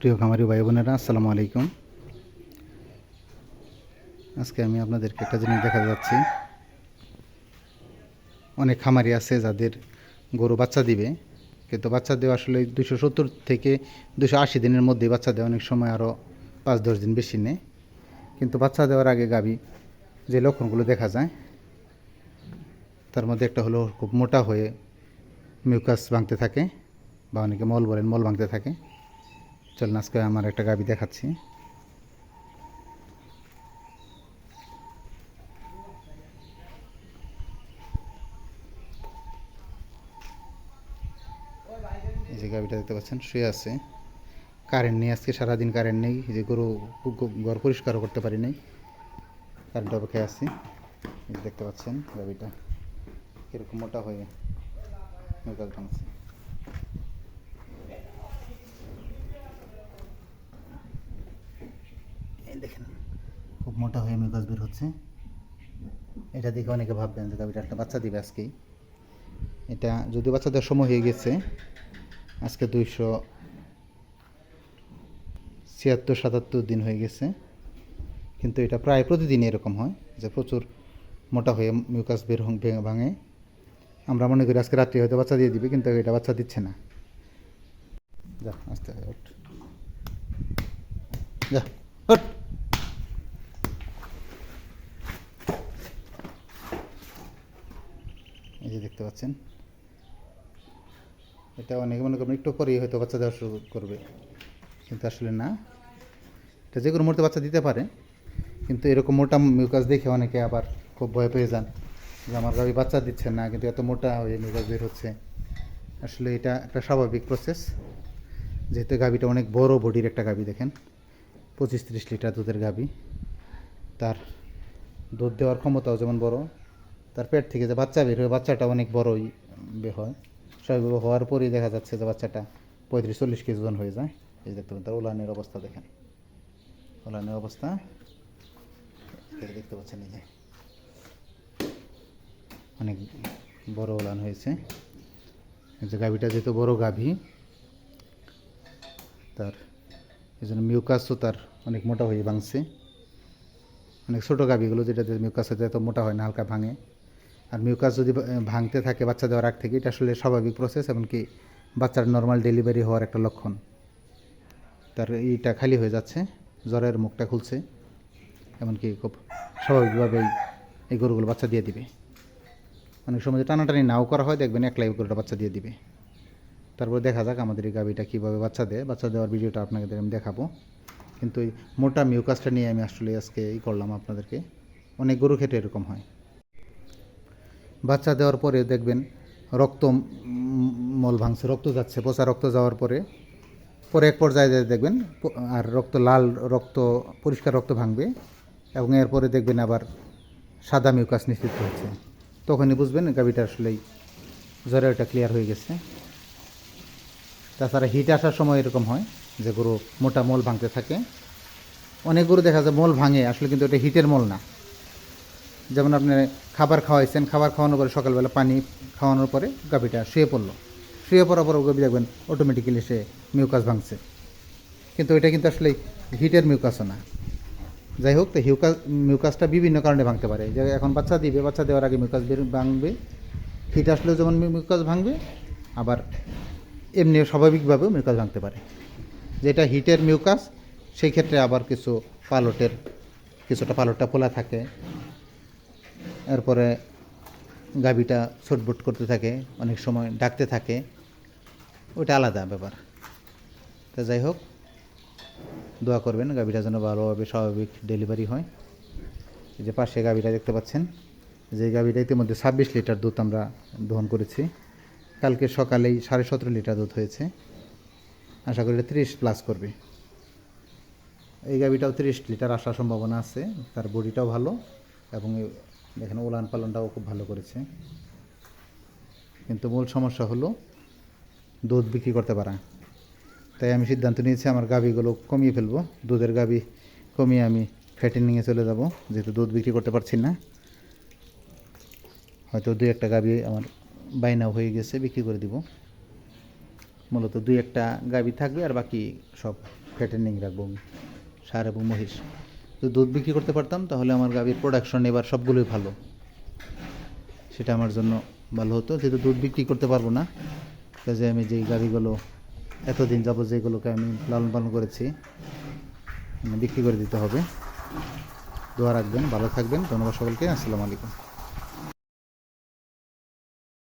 প্রিয় খামারি ভাই বোনেরা, আসসালামু আলাইকুম। আজকে আমি আপনাদেরকে একটা জিনিস দেখা যাচ্ছি। অনেক খামারি আছে যাদের গরু বাচ্চা দিবে, কিন্তু বাচ্চা দেওয়া আসলে দুশো সত্তর থেকে দুশো আশি দিনের মধ্যে বাচ্চা দেওয়া অনেক সময় আরও পাঁচ দশ দিন বেশি নেয়। কিন্তু বাচ্চা দেওয়ার আগে গাবি যে লক্ষণগুলো দেখা যায়, তার মধ্যে একটা হলো খুব মোটা হয়ে মিউকাস ভাঙতে থাকে বা অনেকে মল বলেন মল ভাঙতে থাকে। চলুন, আজকে আমার একটা গাবি দেখাচ্ছি। এই যে গাবিটা দেখতে পাচ্ছেন, শুয়ে আছে। কারেন্ট নেই, আজকে সারাদিন কারেন্ট নেই। যে গরু ঘর পরিষ্কারও করতে পারি নাই। কারেন্ট অপেক্ষায় আছি। দেখতে পাচ্ছেন গাবিটা, কীরকম মোটা হয়ে ভাঙছে এই দেখেন, খুব মোটা হয়ে মেগাজ বের হচ্ছে। এটা দেখে অনেকে ভাববেন যে গাভিটা একটা বাচ্চা দিবে আজকেই। এটা যদি বাচ্চা দেওয়ার সময় হয়ে গেছে, আজকে দুইশো ছিয়াত্তর, সাতাত্তর দিন হয়ে গেছে। কিন্তু এটা প্রায় প্রতিদিন এরকম হয় যে প্রচুর মোটা হয়ে মিউকাস বের ভেঙে। আমরা মনে করি আজকে রাত্রি হয়তো বাচ্চা দিয়ে দিবে, কিন্তু এটা বাচ্চা দিচ্ছে না। যা, আস্তে যা এই যে দেখতে পাচ্ছেন। এটা অনেকে মনে করবেন একটু পরেই হয়তো বাচ্চা দেওয়া শুরু করবে, কিন্তু আসলে না। এটা যে কোনো মুহূর্তে বাচ্চা দিতে পারে, কিন্তু এরকম মোটা মিউকাস দেখে অনেকে আবার খুব ভয় পেয়ে যান যে আমার গাভি বাচ্চা দিচ্ছে না, কিন্তু এত মোটা হয়ে মিউকাস বের হচ্ছে। আসলে এটা একটা স্বাভাবিক প্রসেস যেহেতু গাভিটা অনেক বড় বডির একটা গাভি, দেখেন। পঁচিশ ত্রিশ লিটার দুধের গাভি। তার দুধ দেওয়ার ক্ষমতাও যেমন বড় তার পেট থেকে যে বাচ্চা বের হয় বাচ্চাটা অনেক বড়ই বের হয়। স্বাভাবিক হওয়ার পরেই দেখা যাচ্ছে যে বাচ্চাটা পঁয়ত্রিশ, চল্লিশ কেজি ওজন হয়ে যায়। এই দেখতে পাবেন তার ওলানের অবস্থা দেখেন। ওলানের অবস্থা। দেখতে পাচ্ছেন, এই যে অনেক বড় উলান হয়েছে। যে গাভিটা যেহেতু বড় গাভী, তার এই জন্য মিউকাসও তার অনেক মোটা হয়ে ভাঙছে। অনেক ছোটো গাভিগুলো যেটাতে মিউকাস হতে এত মোটা হয় না, হালকা ভাঙে। আর মিউকাস যদি ভাঙতে থাকে বাচ্চা দেওয়ার আগ থেকে, এটা আসলে স্বাভাবিক প্রসেস এমনকি বাচ্চার নর্মাল ডেলিভারি হওয়ার একটা লক্ষণ। তার এইটা খালি হয়ে যাচ্ছে, জ্বরের মুখটা খুলছে, এমনকি খুব স্বাভাবিকভাবেই এই গরুগুলো বাচ্চা দিয়ে দিবে। অনেক সময় টানাটানি নাও করা হয়, দেখবেন একলাই গরুটা বাচ্চা দিয়ে দিবে। তারপর দেখা যাক আমাদের এই গাভিটা কীভাবে বাচ্চা দেয়। বাচ্চা দেওয়ার ভিডিওটা আপনাকে আমি দেখাবো। কিন্তু এই মোটা মিউকাসটা নিয়ে আমি আসলে আজকে ই করলাম আপনাদেরকে। অনেক গরু ক্ষেত্রে এরকম হয়। বাচ্চা দেওয়ার পরে দেখবেন রক্ত মল ভাঙছে, রক্ত যাচ্ছে, পচা রক্ত যাওয়ার পরে পরে এক পর্যায়ে যেয়ে দেখবেন আর রক্ত লাল রক্ত, পরিষ্কার রক্ত ভাঙবে এবং এরপরে দেখবেন আবার সাদা মিউকাস নিশ্চিত হচ্ছে। তখনই বুঝবেন গাভিটা আসলেই জ্বরে ওটা ক্লিয়ার হয়ে গেছে। তাছাড়া হিট আসার সময় এরকম হয় যে গরু মোটা মল ভাঙতে থাকে। অনেক গরু দেখা যায় মল ভাঙে, আসলে কিন্তু এটা হিটের মল না। যেমন আপনি খাবার খাওয়াইছেন, খাবার খাওয়ানোর পরে সকালবেলা পানি খাওয়ানোর পরে গাভিটা শুয়ে পড়ল। শুয়ে পড়ার পর গাভি দেখবেন অটোমেটিক্যালি সে মিউকাস ভাঙছে। কিন্তু এটা কিন্তু আসলে হিটের মিউকাসও না। যাই হোক, তো হিউকাস মিউকাসটা বিভিন্ন কারণে ভাঙতে পারে। যে এখন বাচ্চা দিবে, বাচ্চা দেওয়ার আগে মিউকাস ভাঙবে। হিট আসলেও যেমন মিউকাস ভাঙবে, আবার এমনিও স্বাভাবিকভাবেও মিউকাস ভাঙতে পারে। যেটা হিটের মিউকাস সেই ক্ষেত্রে আবার কিছু পালটের, কিছুটা পালটটা ফোলা থাকে। এরপরে গাভিটা ছটবট করতে থাকে, অনেক সময় ডাকতে থাকে। ওটা আলাদা ব্যাপার। তা যাই হোক, দোয়া করবেন গাভিটা যেন ভালোভাবে স্বাভাবিক ডেলিভারি হয়। এই যে পাশে গাভিটা দেখতে পাচ্ছেন, যে গাভিটা ইতিমধ্যে ছাব্বিশ লিটার দুধ আমরা দহন করেছি। কালকে সকালেই সাড়ে সতেরো লিটার দুধ হয়েছে। আশা করি এটা তিরিশ প্লাস করবে। এই গাভিটাও তিরিশ লিটার আসার সম্ভাবনা আছে, তার বডিটাও ভালো এবং দেখেন উলান পালনটাও খুব ভালো করেছে। কিন্তু মূল সমস্যা হলো দুধ বিক্রি করতে পারা। তাই আমি সিদ্ধান্ত নিয়েছি আমার গাভিগুলো কমিয়ে ফেলব। দুধের গাভি কমিয়ে আমি ফ্যাটেনিংয়ে চলে যাব, যেহেতু দুধ বিক্রি করতে পারছি না। হয়তো দুই একটা গাভি আমার বাইনাও হয়ে গেছে, বিক্রি করে দিব। মূলত দুই একটা গাভি থাকবে আর বাকি সব ফ্যাটেনিং রাখব আমি, সার এবং মহিষ। যদি দুধ বিক্রি করতে পারতাম, তাহলে আমার গাভীর প্রোডাকশন এবার সবগুলোই ভালো। সেটা আমার জন্য ভালো হতো। যেহেতু দুধ বিক্রি করতে পারব না, কাজে আমি যেই গাভীগুলো, এতদিন যাব যেগুলোকে আমি লালন পালন করেছি, বিক্রি করে দিতে হবে। দোয়া রাখবেন, ভালো থাকবেন। ধন্যবাদ সকলকে। আসসালামু আলাইকুম।